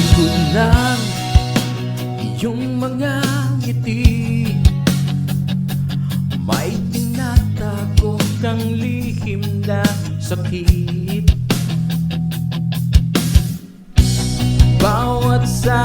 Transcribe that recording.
likod ng iyong mga ngiti. May tinatago kang lihim na sakit. Bawat sa